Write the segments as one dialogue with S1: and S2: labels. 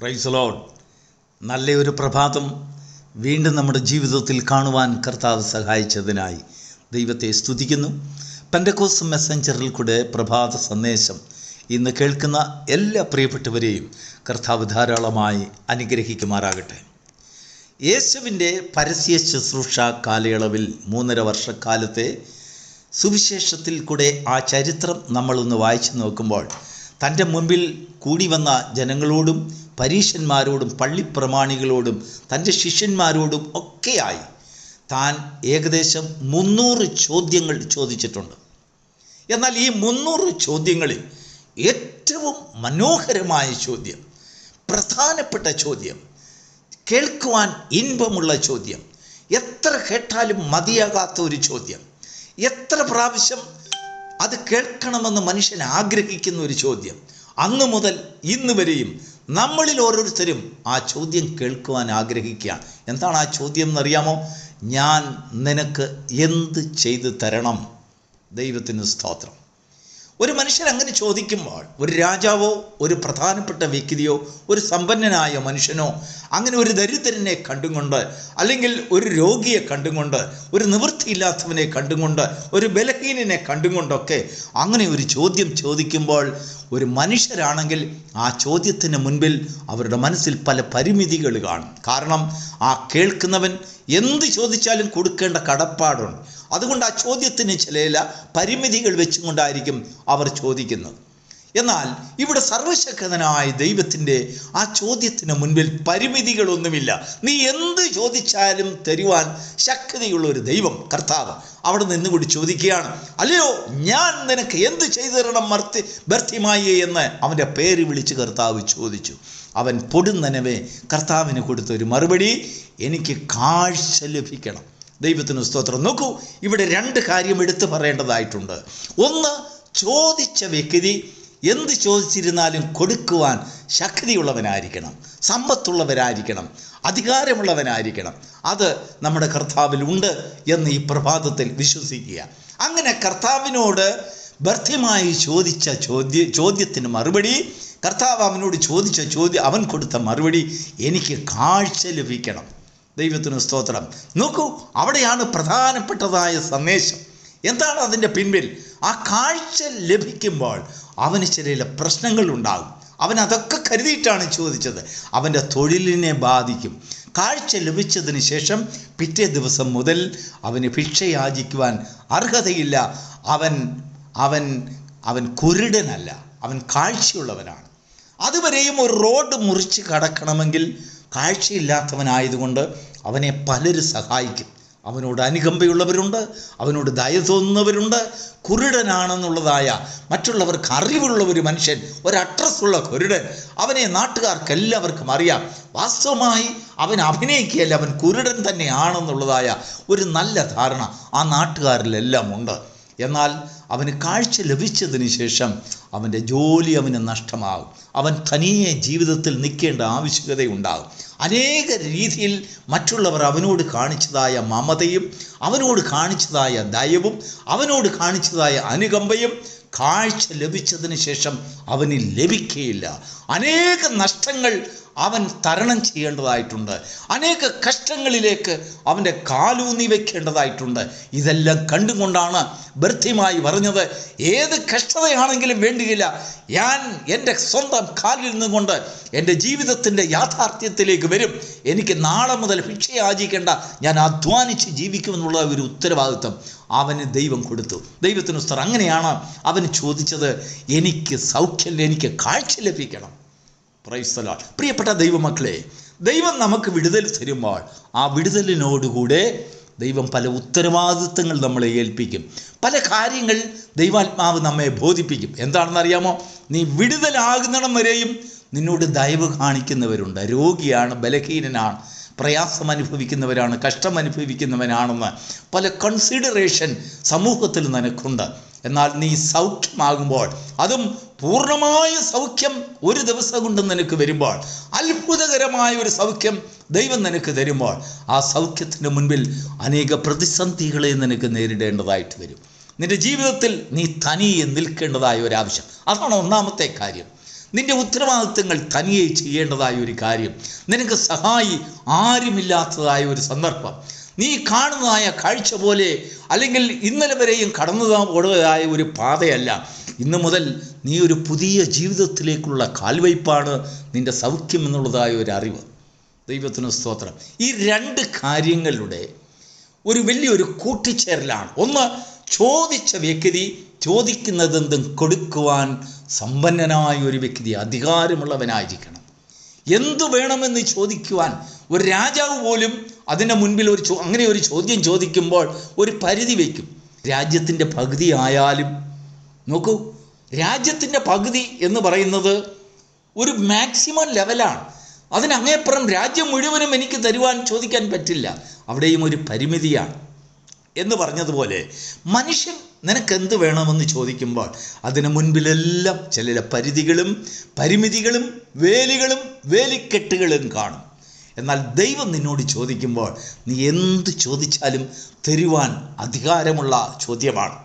S1: Price load നല്ലൊരു പ്രഭാതം വീണ്ടും നമ്മുടെ ജീവിതത്തിൽ കാണുവാൻ കർത്താവ് സഹായിച്ചതിനായി ദൈവത്തെ സ്തുതിക്കുന്നു. പെൻഡക്കോസ് മെസ്സഞ്ചറിൽ കൂടെ പ്രഭാത സന്ദേശം ഇന്ന് കേൾക്കുന്ന എല്ലാ പ്രിയപ്പെട്ടവരെയും കർത്താവ് ധാരാളമായി അനുഗ്രഹിക്കുമാറാകട്ടെ. യേശുവിന്റെ പരസ്യ ശുശ്രൂഷ കാലയളവിൽ മൂന്നര വർഷക്കാലത്തെ സുവിശേഷത്തിൽ കൂടെ ആ ചരിത്രം നമ്മളൊന്ന് വായിച്ചു നോക്കുമ്പോൾ തന്റെ മുമ്പിൽ കൂടി വന്ന ജനങ്ങളോടും പരീശന്മാരോടും പള്ളിപ്രമാണികളോടും തന്റെ ശിഷ്യന്മാരോടും ഒക്കെയായി താൻ ഏകദേശം മുന്നൂറ് ചോദ്യങ്ങൾ ചോദിച്ചിട്ടുണ്ട്. എന്നാൽ ഈ മുന്നൂറ് ചോദ്യങ്ങളിൽ ഏറ്റവും മനോഹരമായ ചോദ്യം പ്രധാനപ്പെട്ട ചോദ്യം കേൾക്കുവാൻ ഇൻപമുള്ള ചോദ്യം എത്ര കേട്ടാലും മതിയാകാത്ത ഒരു ചോദ്യം എത്ര പ്രാവശ്യം അത് കേൾക്കണമെന്ന് മനുഷ്യൻ ആഗ്രഹിക്കുന്ന ഒരു ചോദ്യം അന്നു മുതൽ ഇന്ന് വരെയും നമ്മളിൽ ഓരോരുത്തരും ആ ചോദ്യം കേൾക്കുവാൻ ആഗ്രഹിക്കുകയാണ്. എന്താണ് ആ ചോദ്യം എന്നറിയാമോ? ഞാൻ നിനക്ക് എന്ത് ചെയ്തു തരണം? ദൈവത്തിന് സ്തോത്രം. ഒരു മനുഷ്യൻ അങ്ങനെ ചോദിക്കുമ്പോൾ ഒരു രാജാവോ ഒരു പ്രധാനപ്പെട്ട വ്യക്തിയോ ഒരു സമ്പന്നനായ മനുഷ്യനോ അങ്ങനെ ഒരു ദരിദ്രനെ കണ്ടുകൊണ്ട് അല്ലെങ്കിൽ ഒരു രോഗിയെ കണ്ടുകൊണ്ട് ഒരു നിവൃത്തിയില്ലാത്തവനെ കണ്ടുകൊണ്ട് ഒരു ബലഹീനനെ കണ്ടുകൊണ്ടൊക്കെ അങ്ങനെ ഒരു ചോദ്യം ചോദിക്കുമ്പോൾ ഒരു മനുഷ്യരാണെങ്കിൽ ആ ചോദ്യത്തിന് മുൻപിൽ അവരുടെ മനസ്സിൽ പല പരിമിതികൾ കാണും. കാരണം ആ കേൾക്കുന്നവൻ എന്ത് ചോദിച്ചാലും കൊടുക്കേണ്ട കടപ്പാടുണ്ട്. അതുകൊണ്ട് ആ ചോദ്യത്തിന് ചില പരിമിതികൾ വെച്ചുകൊണ്ടായിരിക്കും അവർ ചോദിക്കുന്നത്. എന്നാൽ ഇവിടെ സർവശക്തനായ ദൈവത്തിന്റെ ആ ചോദ്യത്തിന് മുൻപിൽ പരിമിതികളൊന്നുമില്ല. നീ എന്ത് ചോദിച്ചാലും തരുവാൻ ശക്തിയുള്ള ഒരു ദൈവം കർത്താവ് അവിടെ നിന്നുകൂടി ചോദിക്കുകയാണ്. അല്ലയോ ഞാൻ നിനക്ക് എന്ത് ചെയ്തു തരണം മർത്തി ബർത്തിമായി എന്ന് അവന്റെ പേര് വിളിച്ച് കർത്താവ് ചോദിച്ചു. അവൻ പൊടുന്നനവേ കർത്താവിന് കൊടുത്ത ഒരു മറുപടി എനിക്ക് കാഴ്ച ലഭിക്കണം. ദൈവത്തിന് സ്തോത്രം. നോക്കൂ ഇവിടെ രണ്ട് കാര്യം എടുത്തു പറയേണ്ടതായിട്ടുണ്ട്. ഒന്ന് ചോദിച്ച വ്യക്തി എന്ത് ചോദിച്ചിരുന്നാലും കൊടുക്കുവാൻ ശക്തിയുള്ളവനായിരിക്കണം സമ്പത്തുള്ളവരായിരിക്കണം അധികാരമുള്ളവനായിരിക്കണം. അത് നമ്മുടെ കർത്താവിൽ ഉണ്ട് എന്ന് ഈ പ്രഭാതത്തിൽ വിശ്വസിക്കുക. അങ്ങനെ കർത്താവിനോട് ബർദ്ധ്യമായി ചോദിച്ച ചോദ്യ ചോദ്യത്തിന് മറുപടി കർത്താവ് അവനോട് ചോദിച്ച ചോദ്യം അവൻ കൊടുത്ത മറുപടി എനിക്ക് കാഴ്ച ലഭിക്കണം. ദൈവത്തിന് സ്തോത്രം. നോക്കൂ അവിടെയാണ് പ്രധാനപ്പെട്ടതായ സന്ദേശം. എന്താണ് അതിന്റെ പിൻപിൽ? ആ കാഴ്ച ലഭിക്കുമ്പോൾ അവന് ചില പ്രശ്നങ്ങൾ ഉണ്ടാകും. അവൻ അതൊക്കെ കരുതിയിട്ടാണ് ചോദിച്ചത്. അവന്റെ തൊഴിലിനെ ബാധിക്കും. കാഴ്ച ലഭിച്ചതിന് ശേഷം പിറ്റേ ദിവസം മുതൽ അവന് ഭിക്ഷ യാചിക്കുവാൻ അർഹതയില്ല. അവൻ അവൻ അവൻ കുരുടനല്ല. അവൻ കാഴ്ചയുള്ളവനാണ്. അതുവരെയും ഒരു റോഡ് മുറിച്ച് കടക്കണമെങ്കിൽ കാഴ്ചയില്ലാത്തവനായതുകൊണ്ട് അവനെ പലരും സഹായിക്കും. അവനോട് അനുകമ്പയുള്ളവരുണ്ട് അവനോട് ദയ തോന്നുന്നവരുണ്ട്. കുരുടനാണെന്നുള്ളതായ മറ്റുള്ളവർക്ക് അറിവുള്ള ഒരു മനുഷ്യൻ ഒരു അഡ്രസ്സുള്ള കുരുടൻ അവനെ നാട്ടുകാർക്ക് എല്ലാവർക്കും അറിയാം. വാസ്തവമായി അവൻ അഭിനയിക്കുകയല്ല അവൻ കുരുടൻ തന്നെയാണെന്നുള്ളതായ ഒരു നല്ല ധാരണ ആ നാട്ടുകാരിലെല്ലാം ഉണ്ട്. എന്നാൽ അവന് കാഴ്ച ലഭിച്ചതിന് ശേഷം അവന്റെ ജോലി അവന് നഷ്ടമാകും. അവൻ തനിയെ ജീവിതത്തിൽ നിൽക്കേണ്ട ആവശ്യകതയുണ്ടാകും. അനേക രീതിയിൽ മറ്റുള്ളവർ അവനോട് കാണിച്ചതായ മമതയും അവനോട് കാണിച്ചതായ ദയവും അവനോട് കാണിച്ചതായ അനുകമ്പയും കാഴ്ച ലഭിച്ചതിന് ശേഷം അവന് ലഭിക്കുകയില്ല അനേക നഷ്ടങ്ങൾ അവൻ തരണം ചെയ്യേണ്ടതായിട്ടുണ്ട്. അനേക കഷ്ടങ്ങളിലേക്ക് അവന്റെ കാലൂന്നി വയ്ക്കേണ്ടതായിട്ടുണ്ട് ഇതെല്ലാം കണ്ടുകൊണ്ടാണ് ബർദ്ധ്യമായി പറഞ്ഞത് ഏത് കഷ്ടതയാണെങ്കിലും വേണ്ടിയില്ല. ഞാൻ എന്റെ സ്വന്തം കാലിൽ നിന്നുകൊണ്ട് എന്റെ ജീവിതത്തിന്റെ യാഥാർത്ഥ്യത്തിലേക്ക് വരും. എനിക്ക് നാളെ മുതൽ ഭിക്ഷ യാചിക്കേണ്ട. ഞാൻ അധ്വാനിച്ച് ജീവിക്കുമെന്നുള്ള ഒരു ഉത്തരവാദിത്വം അവന് ദൈവം കൊടുത്തു. ദൈവത്തിന് സ്ഥലം അങ്ങനെയാണ് അവന് ചോദിച്ചത് എനിക്ക് സൗഖ്യം എനിക്ക് കാഴ്ച ലഭിക്കണം. പ്രൈസ്തല പ്രിയപ്പെട്ട ദൈവമക്കളെ ദൈവം നമുക്ക് വിടുതൽ തരുമ്പോൾ ആ വിടുതലിനോടുകൂടെ ദൈവം പല ഉത്തരവാദിത്തങ്ങൾ നമ്മളെ ഏൽപ്പിക്കും. പല കാര്യങ്ങൾ ദൈവാത്മാവ് നമ്മെ ബോധിപ്പിക്കും. എന്താണെന്ന് അറിയാമോ നീ വിടുതലാകുന്നിടം വരെയും നിന്നോട് ദയവ് കാണിക്കുന്നവരുണ്ട്. രോഗിയാണ് ബലഹീനനാണ് പ്രയാസം അനുഭവിക്കുന്നവരാണ് കഷ്ടം അനുഭവിക്കുന്നവനാണെന്ന് പല കൺസിഡറേഷൻ സമൂഹത്തിൽ നിനക്കുണ്ട്. എന്നാൽ നീ സൗഖ്യമാകുമ്പോൾ അതും പൂർണമായ സൗഖ്യം ഒരു ദിവസം കൊണ്ട് നിനക്ക് വരുമ്പോൾ അത്ഭുതകരമായ ഒരു സൗഖ്യം ദൈവം നിനക്ക് തരുമ്പോൾ ആ സൗഖ്യത്തിന് മുൻപിൽ അനേക പ്രതിസന്ധികളെ നിനക്ക് നേരിടേണ്ടതായിട്ട് വരും. നിന്റെ ജീവിതത്തിൽ നീ തനിയെ നിൽക്കേണ്ടതായ ഒരു ആവശ്യം. അതാണ് ഒന്നാമത്തെ കാര്യം. നിന്റെ ഉത്തരവാദിത്തങ്ങൾ തനിയെ ചെയ്യേണ്ടതായ ഒരു കാര്യം. നിനക്ക് സഹായി ആരുമില്ലാത്തതായ ഒരു സന്ദർഭം. നീ കാണുന്നതായ കാഴ്ച പോലെ അല്ലെങ്കിൽ ഇന്നലെ വരെയും കടന്നു പോയതായ ഒരു പാതയല്ല. ഇന്നു മുതൽ നീ ഒരു പുതിയ ജീവിതത്തിലേക്കുള്ള കാൽവയ്പ്പാണ് നിന്റെ സൗഖ്യം എന്നുള്ളതായ ഒരു അറിവ്. ദൈവത്തിന് സ്തോത്രം. ഈ രണ്ട് കാര്യങ്ങളുടെ ഒരു വലിയൊരു കൂട്ടിച്ചേരലാണ്. ഒന്ന് ചോദിച്ച വ്യക്തി ചോദിക്കുന്നതെന്തും കൊടുക്കുവാൻ സമ്പന്നനായ ഒരു വ്യക്തി അധികാരമുള്ളവനായിരിക്കണം. എന്തു വേണമെന്ന് ചോദിക്കുവാൻ ഒരു രാജാവ് പോലും അതിന്റെ മുൻപിൽ ഒരു ചോ അങ്ങനെ ഒരു ചോദ്യം ചോദിക്കുമ്പോൾ ഒരു പരിധി വയ്ക്കും. രാജ്യത്തിന്റെ പകുതി ആയാലും നോക്കൂ രാജ്യത്തിന്റെ പകുതി എന്ന് പറയുന്നത് ഒരു മാക്സിമം ലെവലാണ് അതിനങ്ങേപ്പുറം രാജ്യം മുഴുവനും എനിക്ക് തരുവാൻ ചോദിക്കാൻ പറ്റില്ല. അവിടെയും ഒരു പരിമിതിയാണ്. എന്ന് പറഞ്ഞതുപോലെ മനുഷ്യൻ നിനക്ക് എന്ത് വേണമെന്ന് ചോദിക്കുമ്പോൾ അതിന് മുൻപിലെല്ലാം ചില പരിധികളും പരിമിതികളും വേലികളും വേലിക്കെട്ടുകളും കാണും. എന്നാൽ ദൈവം നിന്നോട് ചോദിക്കുമ്പോൾ നീ എന്ത് ചോദിച്ചാലും തരുവാൻ അധികാരമുള്ള ചോദ്യമാണ്.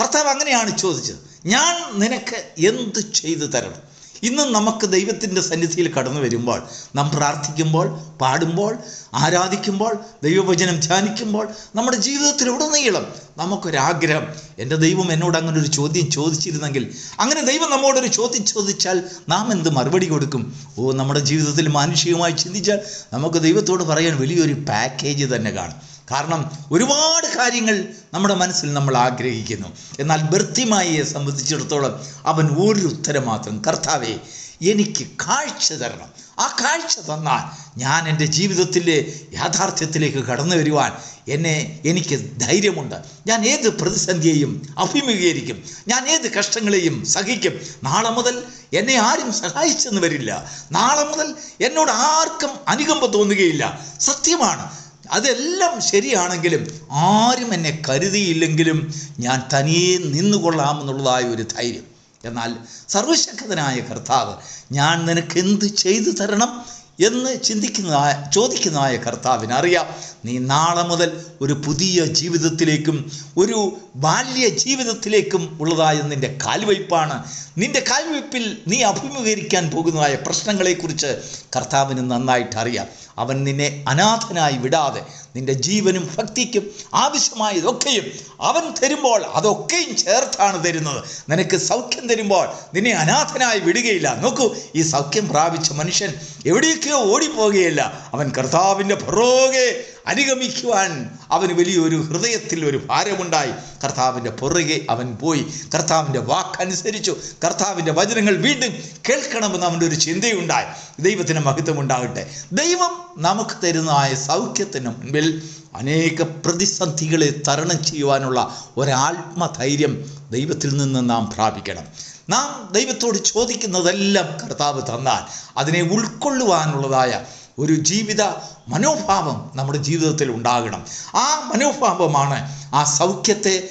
S1: കർത്താവ് അങ്ങനെയാണ് ചോദിച്ചത്. ഞാൻ നിനക്ക് എന്ത് ചെയ്തു തരണം? ഇന്ന് നമുക്ക് ദൈവത്തിന്റെ സന്നിധിയിൽ കടന്നു വരുമ്പോൾ നാം പ്രാർത്ഥിക്കുമ്പോൾ പാടുമ്പോൾ ആരാധിക്കുമ്പോൾ ദൈവവചനം ധ്യാനിക്കുമ്പോൾ നമ്മുടെ ജീവിതത്തിൽ ജീവിതത്തിലുടനീളം നമുക്കൊരാഗ്രഹം. എന്റെ ദൈവം എന്നോട് അങ്ങനെ ഒരു ചോദ്യം ചോദിച്ചിരുന്നെങ്കിൽ അങ്ങനെ ദൈവം നമ്മോടൊരു ചോദ്യം ചോദിച്ചാൽ നാം എന്ത് മറുപടി കൊടുക്കും? ഓ നമ്മുടെ ജീവിതത്തിൽ മാനുഷികമായി ചിന്തിച്ചാൽ നമുക്ക് ദൈവത്തോട് പറയാൻ വലിയൊരു പാക്കേജ് തന്നെ കാണും. കാരണം ഒരുപാട് കാര്യങ്ങൾ നമ്മുടെ മനസ്സിൽ നമ്മൾ ആഗ്രഹിക്കുന്നു. എന്നാൽ ബർത്തിമായിയെ സംബന്ധിച്ചിടത്തോളം അവൻ ഒരു ഉത്തരം മാത്രം കർത്താവെ എനിക്ക് കാഴ്ച തരണം. ആ കാഴ്ച തന്നാൽ ഞാൻ എന്റെ ജീവിതത്തിലെ യാഥാർത്ഥ്യത്തിലേക്ക് കടന്നു വരുവാൻ എന്നെ എനിക്ക് ധൈര്യമുണ്ട്. ഞാൻ ഏത് പ്രതിസന്ധിയെയും അഭിമുഖീകരിക്കും. ഞാൻ ഏത് കഷ്ടങ്ങളെയും സഹിക്കും. നാളെ മുതൽ എന്നെ ആരും സഹായിച്ചെന്ന് വരില്ല. നാളെ മുതൽ എന്നോട് ആർക്കും അനുകമ്പ തോന്നുകയില്ല. സത്യമാണ് അതെല്ലാം ശരിയാണെങ്കിലും ആരും എന്നെ കരുതിയില്ലെങ്കിലും ഞാൻ തനിയെ നിന്നുകൊള്ളാമെന്നുള്ളതായ ഒരു ധൈര്യം. എന്നാൽ സർവശക്തനായ കർത്താവ് ഞാൻ നിനക്ക് എന്ത് ചെയ്തു തരണം എന്ന് ചിന്തിക്കുന്നതായ ചോദിക്കുന്നതായ കർത്താവിന് അറിയാം നീ നാളെ മുതൽ ഒരു പുതിയ ജീവിതത്തിലേക്കും ഒരു ബാല്യ ജീവിതത്തിലേക്കും ഉള്ളതായ നിന്റെ കാൽവയ്പ്പാണ്. നിന്റെ കാൽവയ്പ്പിൽ നീ അഭിമുഖീകരിക്കാൻ പോകുന്നതായ പ്രശ്നങ്ങളെക്കുറിച്ച് കർത്താവിന് നന്നായിട്ട് അറിയാം. അവൻ നിന്നെ അനാഥനായി വിടാതെ നിന്റെ ജീവനും ഭക്തിക്കും ആവശ്യമായതൊക്കെയും അവൻ തരുമ്പോൾ അതൊക്കെയും ചേർത്താണ് തരുന്നത്. നിനക്ക് സൗഖ്യം തരുമ്പോൾ നിന്നെ അനാഥനായി വിടുകയില്ല. നോക്കൂ ഈ സൗഖ്യം പ്രാപിച്ച മനുഷ്യൻ എവിടേക്കോ ഓടിപ്പോകുകയില്ല. അവൻ കർത്താവിന്റെ പുറകെ അനുഗമിക്കുവാൻ അവന് വലിയൊരു ഹൃദയത്തിൽ ഒരു ഭാരമുണ്ടായി. കർത്താവിന്റെ പുറകെ അവൻ പോയി. കർത്താവിന്റെ വാക്കനുസരിച്ചു. കർത്താവിന്റെ വചനങ്ങൾ വീണ്ടും കേൾക്കണമെന്ന് അവന്റെ ഒരു ചിന്തയുണ്ടായി. ദൈവത്തിന് മഹത്വം ഉണ്ടാകട്ടെ ദൈവം നമുക്ക് തരുന്നതായ സൗഖ്യത്തിന് മുൻപിൽ അനേക പ്രതിസന്ധികളെ തരണം ചെയ്യുവാനുള്ള ഒരാത്മധൈര്യം ദൈവത്തിൽ നിന്ന് നാം പ്രാപിക്കണം. നാം ദൈവത്തോട് ചോദിക്കുന്നതെല്ലാം കർത്താവ് തന്നാൽ അതിനെ ഉൾക്കൊള്ളുവാനുള്ളതായ ഒരു ജീവിത മനോഭാവം നമ്മുടെ ജീവിതത്തിൽ ഉണ്ടാകണം. ആ മനോഭാവമാണ് ആ സൗഖ്യത്തെ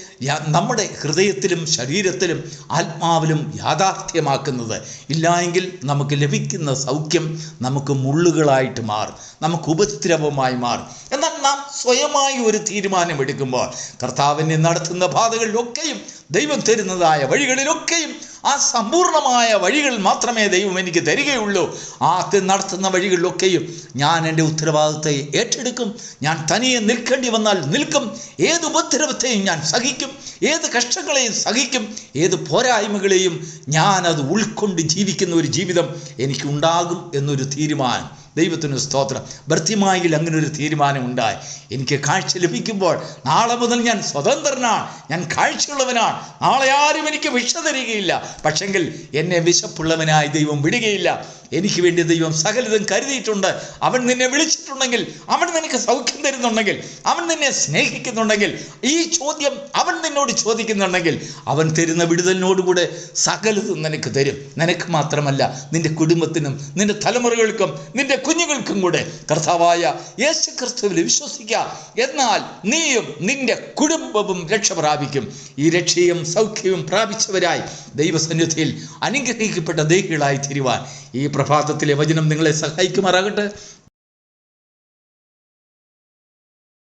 S1: നമ്മുടെ ഹൃദയത്തിലും ശരീരത്തിലും ആത്മാവിലും യാഥാർത്ഥ്യമാക്കുന്നത്. ഇല്ലായെങ്കിൽ നമുക്ക് ലഭിക്കുന്ന സൗഖ്യം നമുക്ക് മുള്ളുകളായിട്ട് മാറും. നമുക്ക് ഉപദ്രവമായി മാറും. എന്നാൽ നാം സ്വയമായി ഒരു തീരുമാനമെടുക്കുമ്പോൾ കർത്താവിനെ നടത്തുന്ന പാതകളിലൊക്കെയും ദൈവം തരുന്നതായ വഴികളിലൊക്കെയും ആ സമ്പൂർണമായ വഴികൾ മാത്രമേ ദൈവം എനിക്ക് തരികയുള്ളൂ. ആ നടത്തുന്ന വഴികളിലൊക്കെയും ഞാൻ എന്റെ ഉത്തരവാദിത്തത്തെ ഏറ്റെടുക്കും. ഞാൻ തനിയെ നിൽക്കേണ്ടി വന്നാൽ നിൽക്കും. ഏത് ഉപദ്രവത്തെയും ഞാൻ സഹിക്കും. ഏത് കഷ്ടങ്ങളെയും സഹിക്കും. ഏത് പോരായ്മകളെയും ഞാൻ അത് ഉൾക്കൊണ്ട് ജീവിക്കുന്ന ഒരു ജീവിതം എനിക്കുണ്ടാകും എന്നൊരു തീരുമാനം. ദൈവത്തിന് സ്തോത്രം. ഭർത്തിമായിൽ അങ്ങനെ ഒരു തീരുമാനം ഉണ്ടായി എനിക്ക് കാഴ്ച ലഭിക്കുമ്പോൾ നാളെ മുതൽ ഞാൻ സ്വതന്ത്രനാണ്. ഞാൻ കാഴ്ചയുള്ളവനാണ്. നാളെ ആരും എനിക്ക് വിഷ തരികയില്ല. പക്ഷെങ്കിൽ എന്നെ വിശപ്പുള്ളവനായി ദൈവം വിടുകയില്ല. എനിക്ക് വേണ്ടി ദൈവം സകലതും കരുതിയിട്ടുണ്ട്. അവൻ നിന്നെ വിളിച്ചിട്ടുണ്ടെങ്കിൽ അവൻ നിനക്ക് സൗഖ്യം തരുന്നുണ്ടെങ്കിൽ അവൻ നിന്നെ സ്നേഹിക്കുന്നുണ്ടെങ്കിൽ ഈ ചോദ്യം അവൻ നിന്നോട് ചോദിക്കുന്നുണ്ടെങ്കിൽ അവൻ തരുന്ന വിടുതലിനോടുകൂടെ സകലതും നിനക്ക് തരും. നിനക്ക് മാത്രമല്ല നിന്റെ കുടുംബത്തിനും നിന്റെ തലമുറകൾക്കും നിന്റെ കുഞ്ഞുങ്ങൾക്കും കൂടെ കർത്താവായ യേശു ക്രിസ്തുവിൽ വിശ്വസിക്കുക എന്നാൽ നീയും നിന്റെ കുടുംബവും രക്ഷ പ്രാപിക്കും. ഈ രക്ഷയും സൗഖ്യവും പ്രാപിച്ചവരായി ദൈവസന്നിധിയിൽ അനുഗ്രഹിക്കപ്പെട്ട ദേഹികളായി തീരുവാൻ ഈ പ്രഭാതത്തിലെ വചനം നിങ്ങളെ സഹായിക്കുമാറാകട്ടെ.